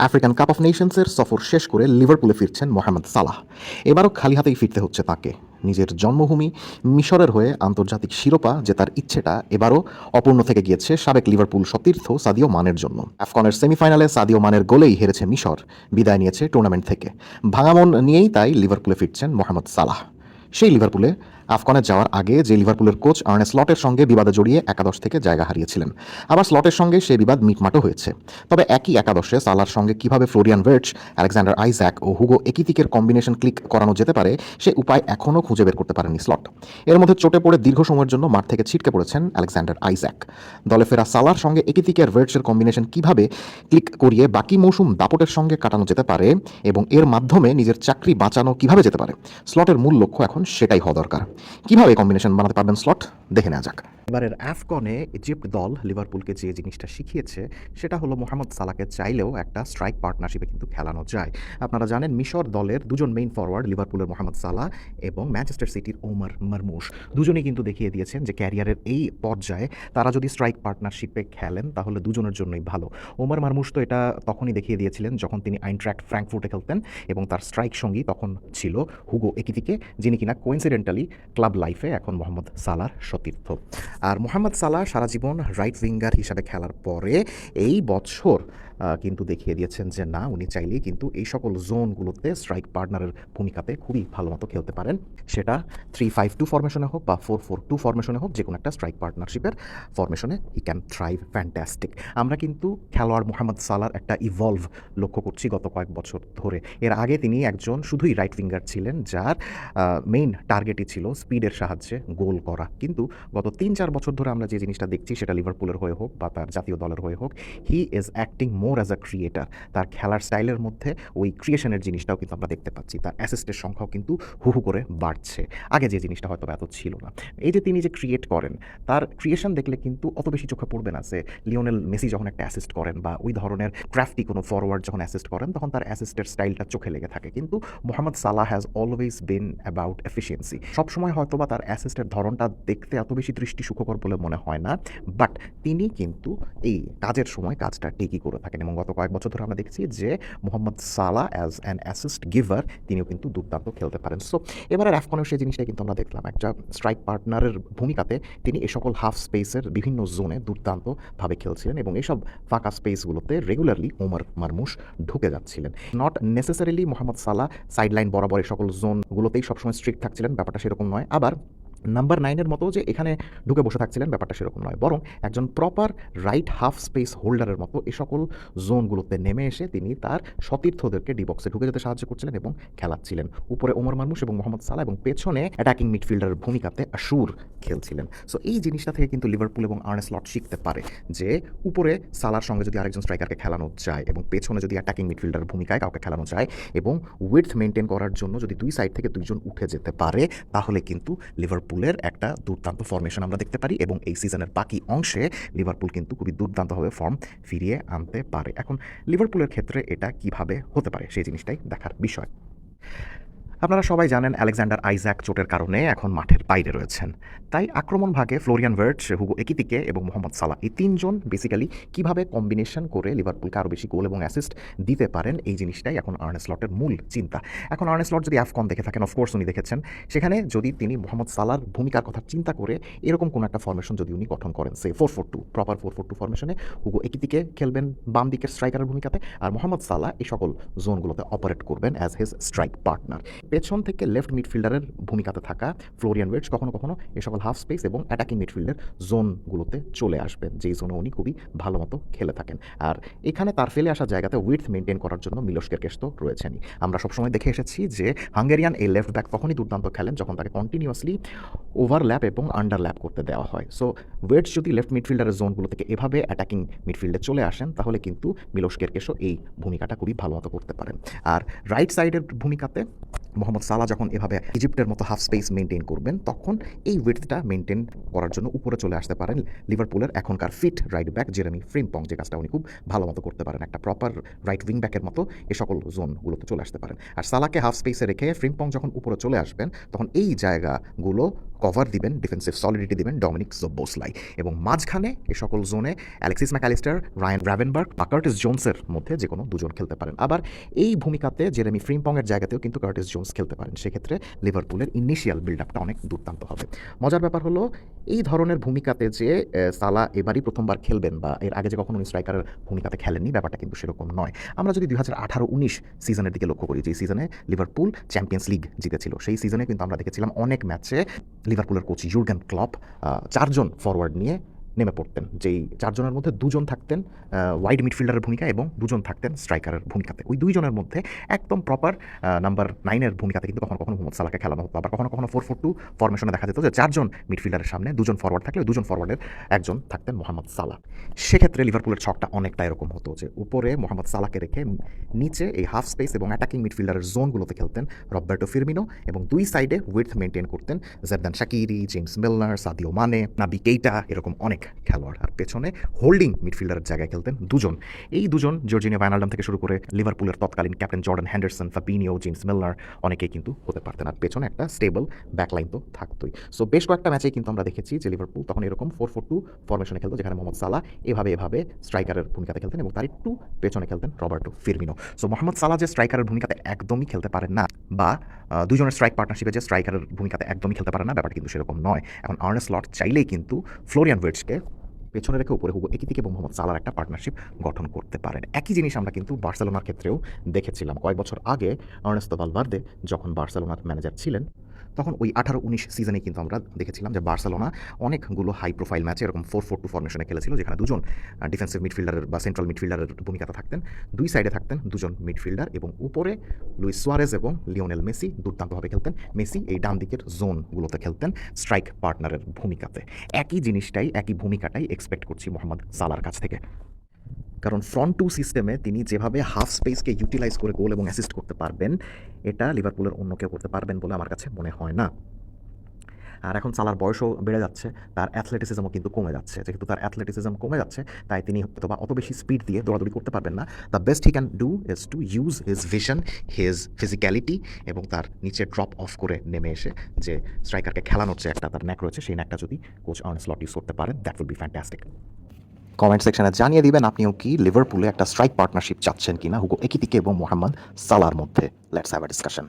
African cup of নেশনসের সফর শেষ করে লিভারপুলে ফিরছেন মোহাম্মদ সালাহ। এবারও খালি হাতেই ফিরতে হচ্ছে তাকে। নিজের জন্মভূমি মিশরের হয়ে আন্তর্জাতিক শিরোপা জেতার ইচ্ছেটা এবারও অপূর্ণ থেকে গিয়েছে সাবেক লিভারপুল সতীর্থ সাদিও মানের জন্য। আফকনের সেমিফাইনালে সাদিও মানের গোলেই হেরেছে মিশর। বিদায় নিয়েছে টুর্নামেন্ট থেকে। ভাঙামন নিয়েই তাই লিভারপুলে ফিরছেন মোহাম্মদ সালাহ। সেই লিভারপুলে আফগানে যাওয়ার আগে যে লিভারপুলের কোচ আর্নে স্লটের সঙ্গে বিবাদে জড়িয়ে একাদশ থেকে জায়গা হারিয়েছিলেন। আবার স্লটের সঙ্গে সেই বিবাদ মিটমাটও হয়েছে। তবে একই একাদশে সালার সঙ্গে কীভাবে ফ্লোরিয়ান ভার্চ আলেকজান্ডার আইজ্যাক ও হুগো একিতিকের কম্বিনেশন ক্লিক করানো যেতে পারে, সে উপায় এখনও খুঁজে বের করতে পারেনি স্লট। এর মধ্যে চোটে পড়ে দীর্ঘ সময়ের জন্য মাঠ থেকে ছিটকে পড়েছেন আলেকজান্ডার আইজ্যাক। দলে ফেরা সালার সঙ্গে একিতিকের ভার্চের কম্বিনেশন কীভাবে ক্লিক করিয়ে বাকি মৌসুম দাপটের সঙ্গে কাটানো যেতে পারে এবং এর মাধ্যমে নিজের চাকরি বাঁচানো কীভাবে যেতে পারে, স্লটের মূল লক্ষ্য এখন সেটাই হওয়া দরকার। কীভাবে কম্বিনেশন বানাতে পারবেন স্লট দেখে নেওয়া যাক। এবারের অ্যাফকনে ইজিপ্ট দল লিভারপুলকে যে জিনিসটা শিখিয়েছে, সেটা হলো মোহাম্মদ সালাকে চাইলেও একটা স্ট্রাইক পার্টনারশিপে কিন্তু খেলানো যায়। আপনারা জানেন মিশর দলের দুজন মেইন ফরওয়ার্ড লিভারপুলের মোহাম্মদ সালা এবং ম্যানচেস্টার সিটির ওমর মারমুশ দুজনেই কিন্তু দেখিয়ে দিয়েছেন যে ক্যারিয়ারের এই পর্যায়ে তারা যদি স্ট্রাইক পার্টনারশিপে খেলেন, তাহলে দুজনের জন্যই ভালো। ওমর মারমুশ তো এটা তখনই দেখিয়ে দিয়েছিলেন যখন তিনি আইনট্র্যাক্ট ফ্র্যাঙ্কফুর্টে খেলতেন এবং তার স্ট্রাইক সঙ্গী তখন ছিল হুগো একিতিকে যিনি কিনা কোইন্সিডেন্টালি ক্লাব লাইফে এখন মোহাম্মদ সালার সতীর্থ। আর মোহাম্মদ সালাহ সারা জীবন রাইট উইঙ্গার হিসাবে খেলার পরে এই বছর কিন্তু দেখিয়ে দিয়েছেন যে না, উনি চাইলেই কিন্তু এই সকল জোনগুলোতে স্ট্রাইক পার্টনারের ভূমিকাতে খুবই ভালো মতো খেলতে পারেন। সেটা থ্রি ফাইভ টু ফরমেশনে হোক বা ফোর ফোর টু ফরমেশনে হোক, যে কোনো একটা স্ট্রাইক পার্টনারশিপের ফরমেশনে ই ক্যান থ্রাইভ ফ্যান্টাস্টিক আমরা কিন্তু খেলোয়াড় মোহাম্মদ সালার একটা ইভলভ লক্ষ্য করছি গত কয়েক বছর ধরে। এর আগে তিনি একজন শুধুই রাইট উইঙ্গার ছিলেন, যার মেইন টার্গেটই ছিল স্পিডের সাহায্যে গোল করা। কিন্তু গত তিন চার বছর ধরে আমরা যে জিনিসটা দেখছি সেটা লিভারপুলের হয়ে হোক বা তার জাতীয় দলের হয়ে হোক he is acting more as a creator তার খেলার স্টাইলের মধ্যে ওই ক্রিয়েশনের জিনিসটাও কিন্তু আমরা দেখতে পাচ্ছি। তার অ্যাসিস্টের সংখ্যাও কিন্তু হু হু করে বাড়ছে। আগে যে জিনিসটা হয়তো এত ছিল না। এই যে তিনি যে ক্রিয়েট করেন, তার ক্রিয়েশন দেখলে কিন্তু অত বেশি চোখে পড়বে না যে লিওনেল মেসি যখন একটা অ্যাসিস্ট করেন বা ওই ধরনের ক্রাফটি কোনো ফরওয়ার্ড যখন অ্যাসিস্ট করেন, তখন তার অ্যাসিস্টের স্টাইলটা চোখে লেগে থাকে। কিন্তু Mohamed Salah has always been about efficiency সবসময় হয়তো বা তার অ্যাসিস্টের ধরনটা দেখতে এত বেশি দৃষ্টি সুখকর বলে মনে হয় না বাট তিনি কিন্তু এই কাজের সময় কাজটা ঠিকই করে থাকেন এবং গত কয়েক বছর ধরে আমরা দেখছি যে মোহাম্মদ সালা অ্যাজ অ্যান অ্যাসিস্ট গিভার তিনিও কিন্তু দুর্দান্ত খেলতে পারেন। সো এবারে অ্যাফকনের সেই জিনিসটাই কিন্তু আমরা দেখলাম। একটা স্ট্রাইক পার্টনারের ভূমিকাতে তিনি এ সকল হাফ স্পেসের বিভিন্ন জোনে দুর্দান্তভাবে খেলছিলেন এবং এসব ফাঁকা স্পেসগুলোতে রেগুলারলি ওমর মারমুশ ঢুকে যাচ্ছিলেন। নট নেসেসারিলি মোহাম্মদ সালা সাইডলাইন বরাবর এই সকল জোনগুলোতেই সবসময় স্ট্রিক্ট থাকছিলেন, ব্যাপারটা সেরকম নয় আবার নাম্বার নাইনের মতো যে এখানে ঢুকে বসে থাকছিলেন, ব্যাপারটা সেরকম নয়। বরং একজন প্রপার রাইট হাফ স্পেস হোল্ডারের মতো এই সকল জোনগুলোতে নেমে এসে তিনি তার সতীর্থদেরকে ডিবক্সে ঢুকে যেতে সাহায্য করছিলেন এবং খেলাচ্ছিলেন। উপরে ওমর মারমুশ এবং মোহাম্মদ সালা এবং পেছনে অ্যাটাকিং মিডফিল্ডারের ভূমিকাতে আশুর খেলছিলেন। সো এই জিনিসটা থেকে কিন্তু লিভারপুল এবং আর্নেস লট শিখতে পারে যে উপরে সালার সঙ্গে যদি আরেকজন স্ট্রাইকারকে খেলানো যায় এবং পেছনে যদি অ্যাটাকিং মিডফিল্ডারের ভূমিকায় কাউকে খেলানো যায় এবং উইথ মেনটেন করার জন্য যদি দুই সাইড থেকে দুইজন উঠে যেতে পারে, তাহলে কিন্তু লিভারপুলের একটা দুর্দান্ত ফর্মেশন আমরা দেখতে পারি এবং এই সিজনের বাকি অংশে লিভারপুল কিন্তু খুবই দুর্দান্তভাবে ফর্ম ফিরিয়ে আনতে পারে। এখন লিভারপুলের ক্ষেত্রে এটা কীভাবে হতে পারে সেই জিনিসটাই দেখার বিষয়। আপনারা সবাই জানেন আলেকজান্ডার আইজ্যাক চোটের কারণে এখন মাঠের বাইরে রয়েছেন। তাই আক্রমণ ভাগে ফ্লোরিয়ান ভার্ট, হুগো একিতিকে এবং মোহাম্মদ সালাহ এই তিনজন বেসিক্যালি কীভাবে কম্বিনেশন করে লিভারপুলকে আরও বেশি গোল এবং অ্যাসিস্ট দিতে পারেন, এই জিনিসটাই এখন আর্নেস লটের মূল চিন্তা। এখন আর্নেস লট যদি আফকন দেখে থাকেন অফকোর্স উনি দেখেছেন। সেখানে যদি তিনি মোহাম্মদ সালার ভূমিকার কথা চিন্তা করে, এরকম কোনো একটা ফরমেশন যদি উনি গঠন করেন সে four four two proper four four two ফরমেশনে Hugo Ekitike খেলবেন বাম দিকের স্ট্রাইকারের ভূমিকাতে, আর মোহাম্মদ সালাহ এই সকল জোনগুলোতে অপারেট করবেন অ্যাজ হিজ স্ট্রাইক পার্টনার পেছন থেকে লেফট মিডফিল্ডারের ভূমিকাতে থাকা ফ্লোরিয়ান ওয়েটস কখনো কখনো এই সকল হাফ স্পেস এবং অ্যাটাকিং মিডফিল্ডের জোনগুলোতে চলে আসবেন। যেই জোনে উনি খুবই ভালো মতো খেলে থাকেন। আর এখানে তার ফেলে আসা জায়গাতে উইথ মেনটেন করার জন্য মিলস্কের কেস তো রয়েছেনই। আমরা সবসময় দেখে এসেছি যে হাঙ্গেরিয়ান এই লেফট ব্যাক তখনই দুর্দান্ত খেলেন যখন তাকে কন্টিনিউয়াসলি ওভারল্যাপ এবং আন্ডারল্যাপ করতে দেওয়া হয়। সো ওয়েটস যদি লেফট মিডফিল্ডারের জোনগুলো থেকে এভাবে অ্যাটাকিং মিডফিল্ডে চলে আসেন, তাহলে কিন্তু মিলস্কের কেসও এই ভূমিকাটা খুবই ভালো মতো করতে পারেন। আর রাইট সাইডের ভূমিকাতে মোহাম্মদ সালা যখন এভাবে ইজিপ্টের মতো হাফ স্পেস মেনটেন করবেন, তখন এই উইথটা মেনটেন করার জন্য উপরে চলে আসতে পারেন লিভারপুলের এখনকার fit right back Jeremie Frimpong যে কাজটা উনি খুব ভালো মতো করতে পারেন। একটা প্রপার রাইট উইং ব্যাকের মতো এ সকল জোনগুলোতে চলে আসতে পারেন। আর সালাকে হাফ স্পেসে রেখে ফ্রিম্পং যখন উপরে চলে আসবেন, তখন এই জায়গাগুলো কভার দিবেন ডিফেন্সিভ সলিডিটি দিবেন ডমিনিক জোবোসলাই এবং মাঝখানে এ সকল জোনে অ্যালেক্সিস ম্যাকালিস্টার রায়ান রাভেনবার্গ বা কার্টিস জোনসের মধ্যে যে কোনো দুজন খেলতে পারেন। আবার এই ভূমিকাতে জেরেমি ফ্রিম্পংয়ের জায়গাতেও কিন্তু কার্টিস জোনস খেলতে পারেন। সেক্ষেত্রে লিভারপুলের ইনিশিয়াল বিল্ড আপটা অনেক দুর্দান্ত হবে। মজার ব্যাপার হলো, এই ধরনের ভূমিকাতে যে সালা এবারই প্রথমবার খেলবেন বা এর আগে যে কখনো স্ট্রাইকারের ভূমিকাতে খেলেননি, ব্যাপারটা কিন্তু সেরকম নয়। আমরা যদি দুই হাজার আঠারো উনিশ সিজনের দিকে লক্ষ্য করি, যে সিজনে লিভারপুল চ্যাম্পিয়ন্স লিগ জিতেছিল, সেই সিজনে কিন্তু আমরা দেখেছিলাম অনেক ম্যাচে লিভারপুলের কোচ ইউর্গেন ক্লপ চারজন ফরওয়ার্ড নিয়ে নেমে পড়তেন, যেই চারজনের মধ্যে দুজন থাকতেন ওয়াইড মিডফিল্ডারের ভূমিকা এবং দুজন থাকতেন স্ট্রাইকারের ভূমিকাতে। ওই দুইজনের মধ্যে একদম প্রপার নাম্বার নাইনের ভূমিকাতে কিন্তু কখনো কখনো মোহাম্মদ সালাকে খেলানো হতো, আবার কখনো কখনো ফোর ফোর টু ফরমেশনে দেখা যেত যে চারজন মিডফিল্ডারের সামনে, দুজন ফরওয়ার্ড থাকলে দুজন ফরওয়ার্ডের একজন থাকতেন মোহাম্মদ সালাহ। সেক্ষেত্রে লিভারপুলের ছকটা অনেকটা এরকম হতো যে উপরে মোহাম্মদ সালাকে রেখে নিচে এই হাফ স্পেস এবং অ্যাটাকিং মিডফিল্ডারের জোনগুলোতে খেলতেন রবার্টো ফিরমিনো এবং দুই সাইডে উইথ মেনটেন করতেন Xherdan Shaqiri James Milner Sadio Mane Naby Keita এরকম অনেক খেলোয়াড়। আর পেছনে হোল্ডিং মিডফিল্ডারের জায়গায় খেলতেন দুজন। এই দুজন জর্জিনিয়া ভাইনালডাম থেকে শুরু করে লিভারপুলের তৎকালীন captain Jordan Henderson Fabinho James Milner অনেকেই কিন্তু হতে পারতেন। আর পেছনে একটা স্টেবল ব্যাকলাইন তো থাকতোই। সো বেশ কয়েকটা ম্যাচেই কিন্তু আমরা দেখেছি যে লিভারপুল তখন এরকম ফোর ফোর টু ফরমেশনে খেলতো, যেখানে মোহাম্মদ সালাহ এভাবে এভাবে স্ট্রাইকারের ভূমিকাতে খেলতেন এবং তার একটু পেছনে খেলতেন Roberto Firmino so Mohamed Salah যে স্ট্রাইকারের ভূমিকাতে একদমই খেলতে পারেন না বা দুজনের স্ট্রাইক পার্টনারশিপে যে স্ট্রাইকারের ভূমিকাতে একদমই খেলতে পারে না, ব্যাপারটা কিন্তু সেরকম নয়। এখন আর্নেস লট চাইলেই কিন্তু ফ্লোরিয়ান ওয়েটসকে পেছনে রেখে উপরে হুবো একিতিক এবং মোহাম্মদ সালার একটা পার্টনারশিপ গঠন করতে পারেন। একই জিনিস আমরা কিন্তু বার্সেলোনার ক্ষেত্রেও দেখেছিলাম। কয়েক বছর আগে আর্নেস্তো ভালভার্দে যখন বার্সেলোনার ম্যানেজার ছিলেন তখন ওই আঠারো উনিশ সিজনে কিন্তু আমরা দেখেছিলাম যে বার্সেলোনা অনেকগুলো হাই প্রোফাইল ম্যাচে এরকম ফোর ফোর টু ফরমেশনে খেলেছিল, যেখানে দুজন ডিফেন্সিভ মিডফিল্ডারের বা সেন্ট্রাল মিডফিল্ডারের ভূমিকাতে থাকতেন, দুই সাইডে থাকতেন দুজন মিডফিল্ডার এবং উপরে লুইস সোয়ারেজ এবং লিওনেল মেসি দুর্দান্তভাবে খেলতেন। মেসি এই ডান দিকের জোনগুলোতে খেলতেন স্ট্রাইক পার্টনারের ভূমিকাতে। একই জিনিসটাই, একই ভূমিকাটাই এক্সপেক্ট করছি মোহাম্মদ সালার কাছ থেকে। কারণ ফ্রন্ট টু সিস্টেমে তিনি যেভাবে হাফ স্পেসকে ইউটিলাইজ করে গোল এবং অ্যাসিস্ট করতে পারবেন, এটা লিভারপুলের অন্য কেউ করতে পারবেন বলে আমার কাছে মনে হয় না। আর এখন সালার বয়সও বেড়ে যাচ্ছে, তার অ্যাথলেটিসিজমও কিন্তু কমে যাচ্ছে। যেহেতু তার অ্যাথলেটিসিজম কমে যাচ্ছে, তাই তিনি হয়তো বা অত বেশি স্পিড দিয়ে দৌড়াদৌড়ি করতে পারবেন না। The best he can do is to use his vision his physicality এবং তার নিচে ড্রপ অফ করে নেমে এসে যে স্ট্রাইকারকে খেলানোর যে একটা তার ন্যাক রয়েছে, সেই ন্যাকটা যদি কোচ অন স্লট ইউজ করতে পারেন that will be fantastic comment সেকশনে জানিয়ে দিবেন আপনিও কি লিভারপুলে একটা স্ট্রাইক পার্টনারশিপ চাচ্ছেন কিনা, হুগো, একিতিকে এবং মোহাম্মদ সালার মধ্যে। Let's have a discussion